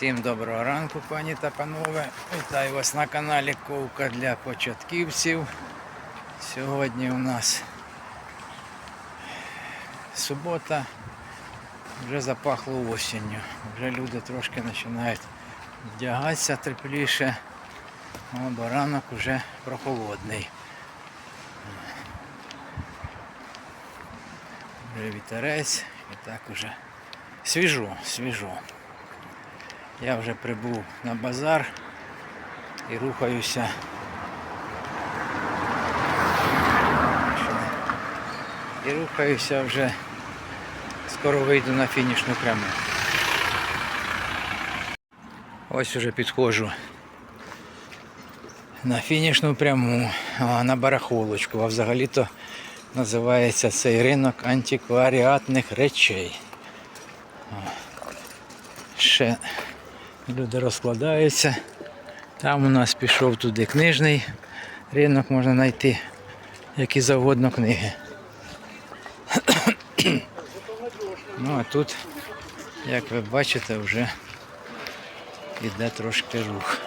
Всім доброго ранку, пані та панове. Вітаю вас на каналі Ковка для початківців. Сьогодні у нас субота, вже запахло осінню. Вже люди трошки починають вдягатися тепліше, бо ранок вже прохолодний. Вже вітерець і так уже свіжо, свіжо. Я вже прибув на базар і рухаюся. І рухаюся вже. Скоро вийду на фінішну пряму. Ось уже підходжу на фінішну пряму, на барахолочку, а взагалі-то називається цей ринок антикваріатних речей. Ще люди розкладаються. Там у нас пішов туди книжний ринок, можна знайти які завгодно книги. Ну а тут, як ви бачите, вже йде трошки рух.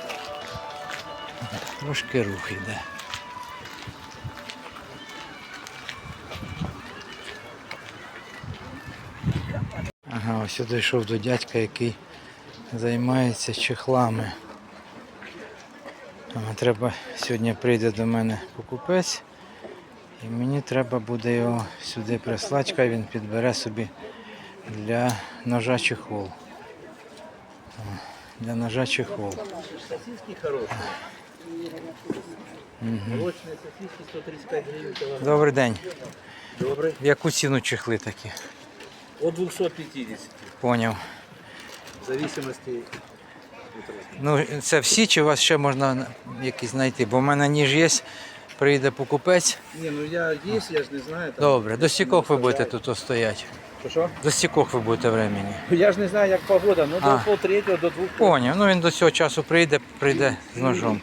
Трошки рух йде. Ага, ось я дійшов до дядька, який займається чехлами. Треба сьогодні прийде до мене покупець і мені треба буде його сюди прислати, хай він підбере собі для ножа чехол. О, Для ножа чехол. Сосиски хорошие. Молочные сосиски 135 гривен килограмм. Добрий день. Добрый. В яку ціну чехли такі? От 250. Поняв. В размера. Ну, це всі чи у вас ще можна якісь знайти? Бо в мене ніж є, прийде покупець. Не, ну я есть, я же не знаю. Там, Добре, до стікох ви будете тут стояти. Що? До стікох ви будете времени. Я ж не знаю, як погода, ну А. до пол третього, до двох. Поняв, ну він до цього часу прийде, прийде з ножом.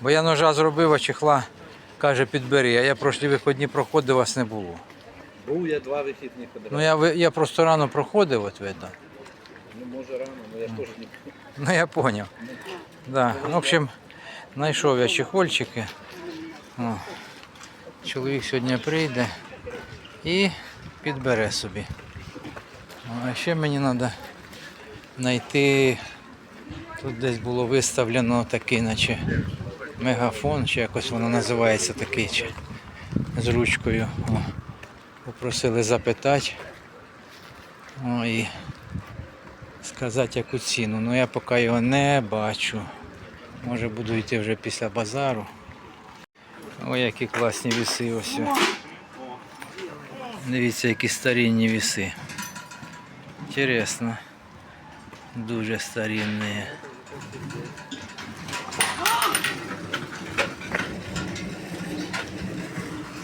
Бо я ножа зробив, а чехла каже, підбери, а я прошлі виходні проходив, вас не було. Був я два вихідних Ну я, ви- я просто рано проходив, от видно. Ну може рано, але я ж теж не Ну я поняв. Да. В общем, знайшов я чехольчики. О. Чоловік сьогодні прийде і підбере собі. А ще мені треба знайти. Тут десь було виставлено такий, наче мегафон, чи якось воно називається такий, чи з ручкою. О. Попросили запитати. О, і сказати яку ціну. Ну я поки його не бачу. Може буду йти вже після базару. Ой, які класні віси ось. Дивіться, які старінні віси. Інтересно. Дуже старінні.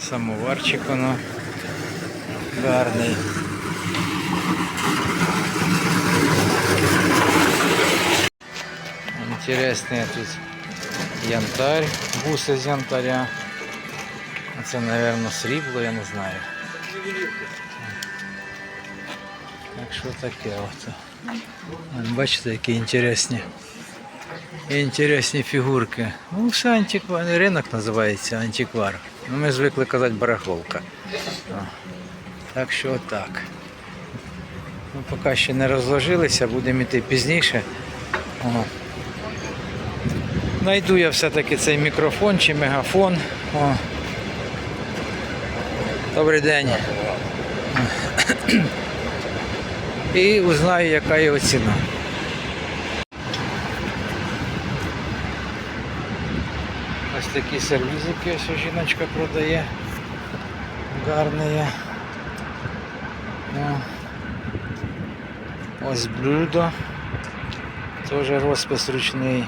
Самоварчик воно гарний. Интересный тут янтарь, бусы з янтаря. Це, мабуть, срібло, я не знаю. Так що таке от. Бачите, які інтересні. Інтересні фігурки. Ну, все антиквар. Ринок називається антиквар. Ну, ми звикли казати барахолка. Так що так. Ну, поки ще не розложилися, будемо йти пізніше. О. Найду я все-таки цей мікрофон чи мегафон. О. Добрий день. І узнаю, яка його ціна. Ось такі сервізики ось жіночка продає. Гарні. Ось блюдо. Теж розпис ручний.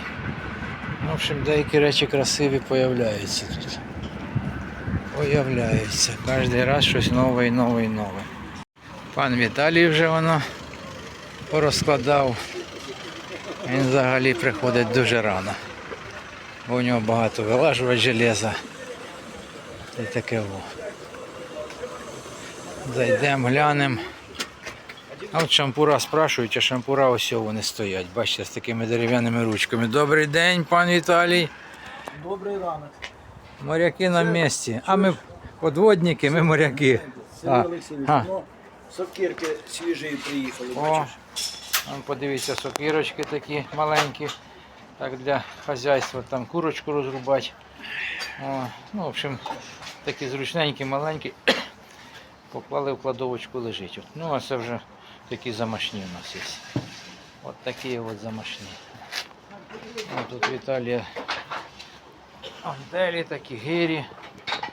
В общем, деякі речі красиві появляються тут. Появляються. Кожен раз щось нове і нове і нове. Пан Віталій вже воно порозкладав. Він взагалі приходить дуже рано. Бо у нього багато вилажувати железа. Й таке во. Зайдемо, глянемо. А от шампура спрашують, а шампура ось вони стоять. Бачите, з такими дерев'яними ручками. Добрий день, пан Віталій. Добрий ранок. Моряки на місці. А ми подводники, ми моряки. Сергій А, Олексійович, а. ну, сокирки свіжі приїхали. О, бачиш? Вон, подивіться, сокирочки такі маленькі. Так для хазяйства, там курочку розрубати. О, ну, в общем, такі зручненькі, маленькі. Поклали в кладовочку лежить. От. Ну, а це вже такі замашні у нас є. От такі от замашні. О, тут Віталія Анделі, такі гирі.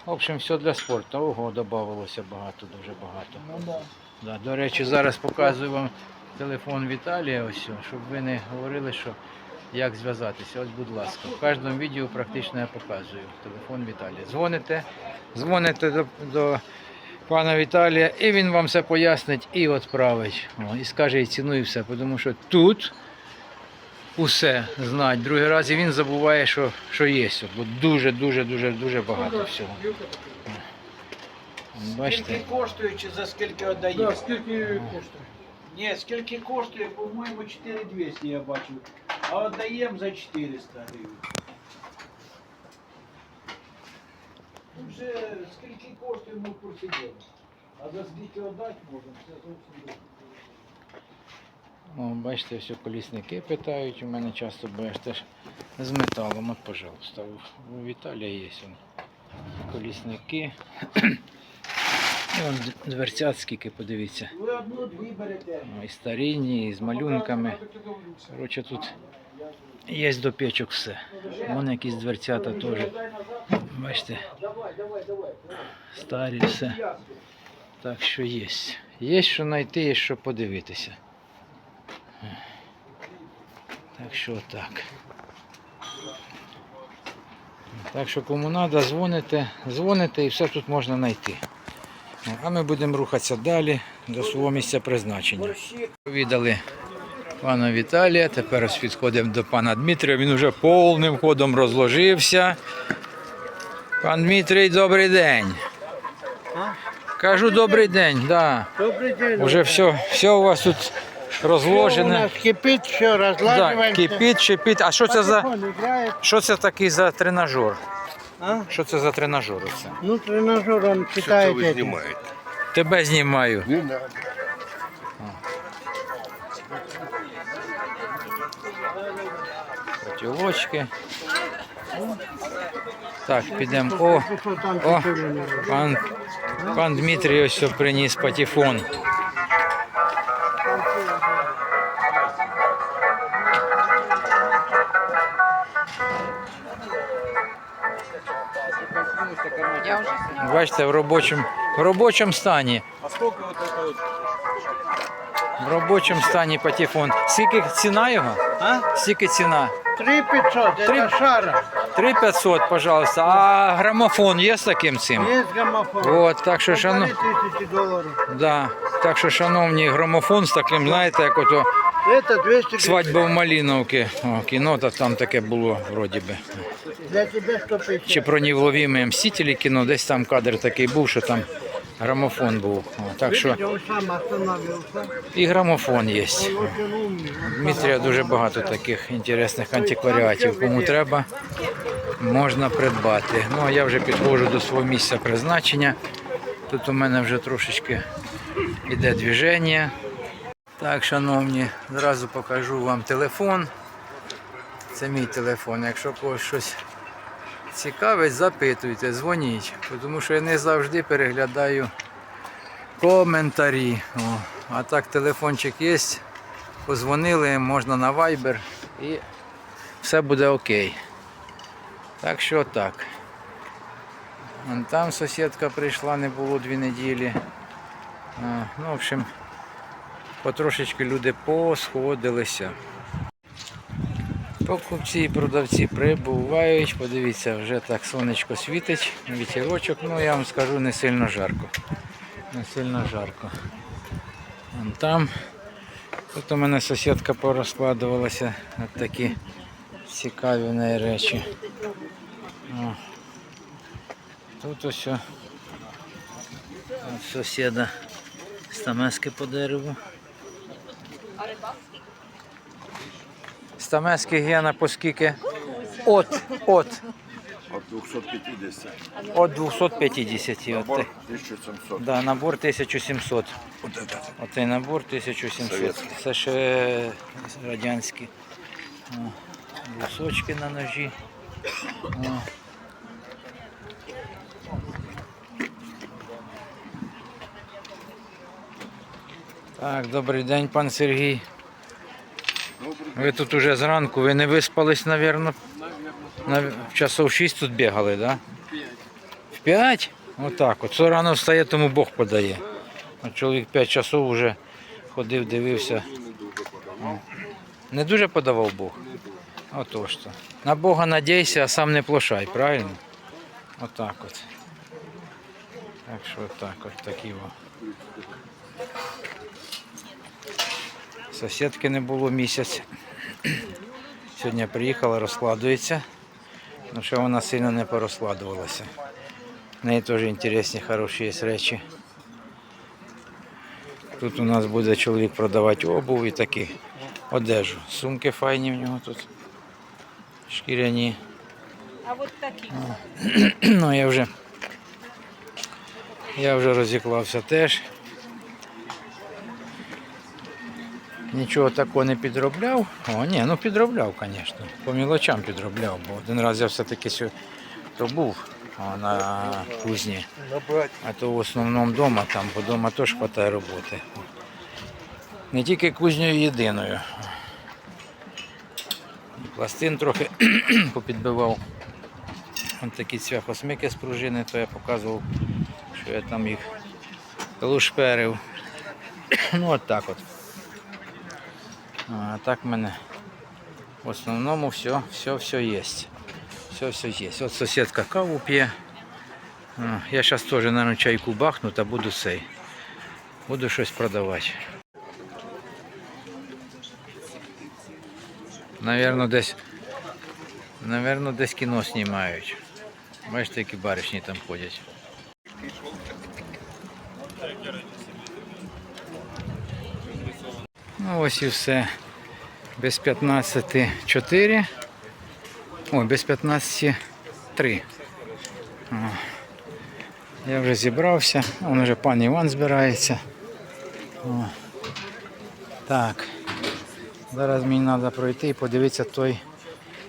В общем, все для спорту. Ого, додавалося багато, дуже багато. Ну, да. Да, до речі, зараз показую вам телефон Віталія, ось, щоб ви не говорили, що як зв'язатися. Ось, будь ласка, в кожному відео практично я показую телефон Віталія. Дзвоните, дзвоните до, до пана Віталія, і він вам все пояснить і відправить. О, і скаже і ціну, і все. Тому що тут усе знать. Другий раз і він забуває, що, що є. Бо дуже, дуже, дуже, дуже багато всього. Бачите? Скільки коштує чи за скільки віддає? Да, скільки коштує? Ні, скільки коштує, по-моєму, 4200 я бачив. А віддаємо за 400 гривень. Ну, Вже скільки коштує, ми діла. А за скільки віддати можемо, це зовсім добре. О, бачите, все колісники питають. У мене часто бо теж з металом. От, пожалуйста, у, Віталія є колісники. І вон дверцят скільки, подивіться. Ви одну-дві берете. І старінні, і з малюнками. Коротше, тут є до печок все. Вон якісь дверцята теж. Бачите. Старі все. Так що є. Є що знайти, є що подивитися. Так що так. Так що кому треба, дзвоните, дзвоните і все тут можна знайти. А ми будемо рухатися далі до свого місця призначення. Борщик. Віддали пана Віталія, тепер ось підходимо до пана Дмитрія, він вже повним ходом розложився. Пан Дмитрій, добрий день. Кажу добрий день, да. Добрый день. Уже все, все у вас тут У розложене. нас кипит, все, Да, кипить, шипить. А що це за що це такий за тренажер? А? Що це за тренажер? Оце? Ну, тренажер он читает этим. Тебе знімаю. Не надо. Котілочки. Так, підемо. О, Ты что там О. четыре не было? пан, пан Дмитрій ось що приніс патефон. Бачите, в робочому, в робочому стані. А скільки от це от? В робочому стані патефон. Скільки ціна його? А? Скільки ціна? Три пятьсот, Три- это шара. 3500, пожалуйста. А грамофон є з таким цим? Есть граммофон. От, так що, шано... Полторы тысячи долларов. да. так що, шановні, грамофон з таким, знаєте, як ото Это 200 гривен. свадьба в Маліновці. О, кіно, та там таке було, вроді би. Для тебя 150. Чи про невловімі мстителі кіно, десь там кадр такий був, що там грамофон був. Так що і грамофон є. Дмитрія дуже багато таких інтересних антикваріатів. Кому треба, можна придбати. Ну а я вже підходжу до свого місця призначення. Тут у мене вже трошечки йде движення. Так, шановні, зразу покажу вам телефон. Це мій телефон. Якщо когось щось цікавить, запитуйте, дзвоніть, тому що я не завжди переглядаю коментарі. О, а так телефончик є. Позвонили, можна на Viber і все буде окей. Так що так. Вон Там сусідка прийшла, не було дві неділі. А, ну, в общем, потрошечки люди посходилися. Покупці і продавці прибувають. Подивіться, вже так сонечко світить, вітерочок, ну я вам скажу, не сильно жарко. Не сильно жарко. Вон там. Тут у мене сусідка порозкладувалася. От такі цікаві неї речі. О. Тут ось от сусіда стамески по дереву. Стамеський гена по скільки? От, от. От 250. От 250. Набор 1700. да, набор 1700. Вот. Оцей набор 1700. Совєтський. Це ще радянські. Брусочки на ножі. О. Так, добрий день, пан Сергій. Ви тут уже зранку, ви не виспались, мабуть, на часов 6 тут бігали, так? Да? В 5? Отак. от. Хто рано встає, тому Бог подає. От чоловік 5 часов вже ходив, дивився. Не дуже подавав Бог. Отож то. На Бога надійся, а сам не плошай, правильно? Отак от. Так що отак от такі о. Сусідки не було місяць. Сьогодні приїхала, розкладується. Ну що вона сильно не порозкладувалася. В неї теж інтересні, хороші є речі. Тут у нас буде чоловік продавати обув і такі одежу. Сумки файні в нього тут. Шкіряні. А от такі. Ну я вже. Я вже розіклався теж. Нічого такого не підробляв. О, ні, ну підробляв, звісно. По мілочам підробляв, бо один раз я все-таки то був о, на кузні. А то в основному вдома там, бо вдома теж вистачає роботи. Не тільки кузнею єдиною. Пластин трохи попідбивав. Ось такі цвяхосмики з пружини, то я показував, що я там їх лушперив. Ну от так от. А так в мене в основному все, все, все є. Все, все є. От сусідка каву п'є. А, Я зараз теж, мабуть, чайку бахну та буду цей. Буду щось продавати. Навірно, десь, навірно, десь кіно знімають. Бачите, які баришні там ходять. Ось і все. Без 15 4. Ой, без 15 3. О. Я вже зібрався, он вже пан Іван збирається. О. Так. Зараз мені треба пройти і подивитися той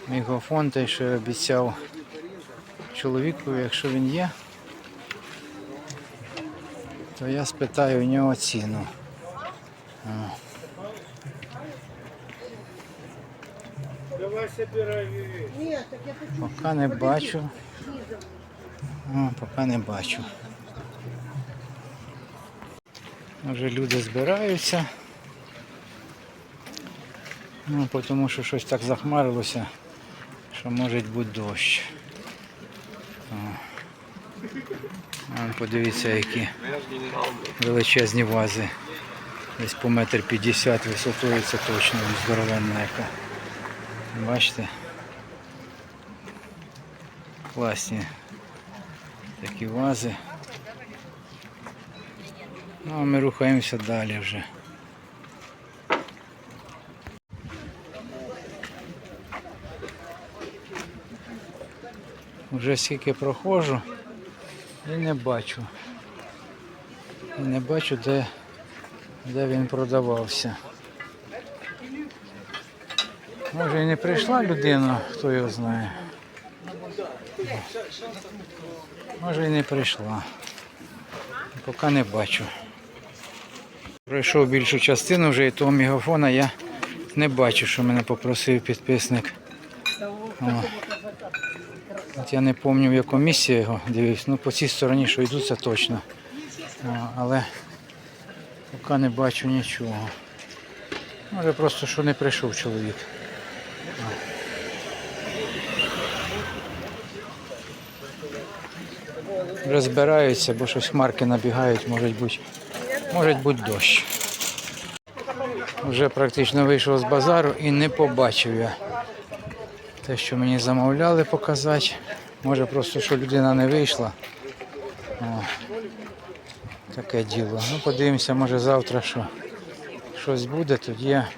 мегафон, той, що я обіцяв чоловіку, якщо він є, то я спитаю у нього ціну. О. Поки не бачу. О, поки не бачу. Вже люди збираються. Ну, тому що щось так захмарилося, що може бути дощ. О. Подивіться, які величезні вази. Десь по метр п'ятдесят висотою це точно здоровенна яка. Бачите? Класні такі вази. Ну а ми рухаємося далі вже. Вже скільки проходжу і не бачу. Не бачу, де, де він продавався. Може і не прийшла людина, хто його знає. Може і не прийшла. Поки не бачу. Пройшов більшу частину вже і того мегафона я не бачу, що мене попросив підписник. О. От я не пам'ятаю, в якому місці я його дивився. Ну по цій стороні, що йду, це точно. О, але поки не бачу нічого. Може просто що не прийшов чоловік. Розбираються, бо щось хмарки набігають, може бути, може бути дощ. Вже практично вийшов з базару і не побачив я те, що мені замовляли показати. Може просто, що людина не вийшла. О, таке діло. Ну подивимося, може завтра що, щось буде, тоді я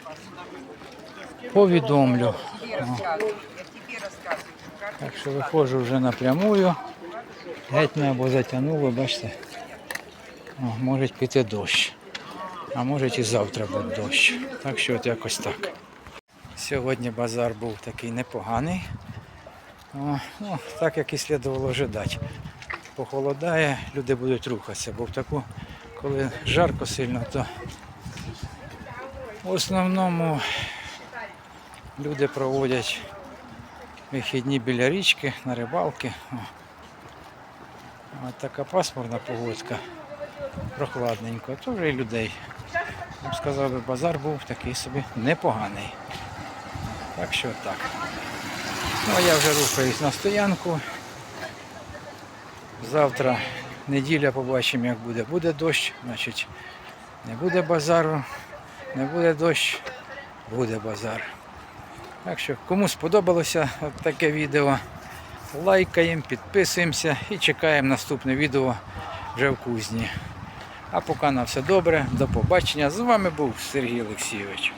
повідомлю. Так що виходжу вже напрямую. Геть небо затягнуло, бачите. О, може піти дощ. А може і завтра буде дощ. Так що от якось так. Сьогодні базар був такий непоганий. О, ну, так як і слідувало ожидати. Похолодає, люди будуть рухатися, бо в таку, коли жарко сильно, то в основному люди проводять вихідні біля річки, на рибалки. О. От така пасмурна погодка, прохладненько, вже і людей. Сказав, би, базар був такий собі непоганий. Так що так. Ну, а я вже рухаюсь на стоянку. Завтра неділя побачимо, як буде. Буде дощ, значить не буде базару, не буде дощ, буде базар. Так що, кому сподобалося таке відео, лайкаємо, підписуємося і чекаємо наступне відео вже в кузні. А поки на все добре, до побачення. З вами був Сергій Олексійович.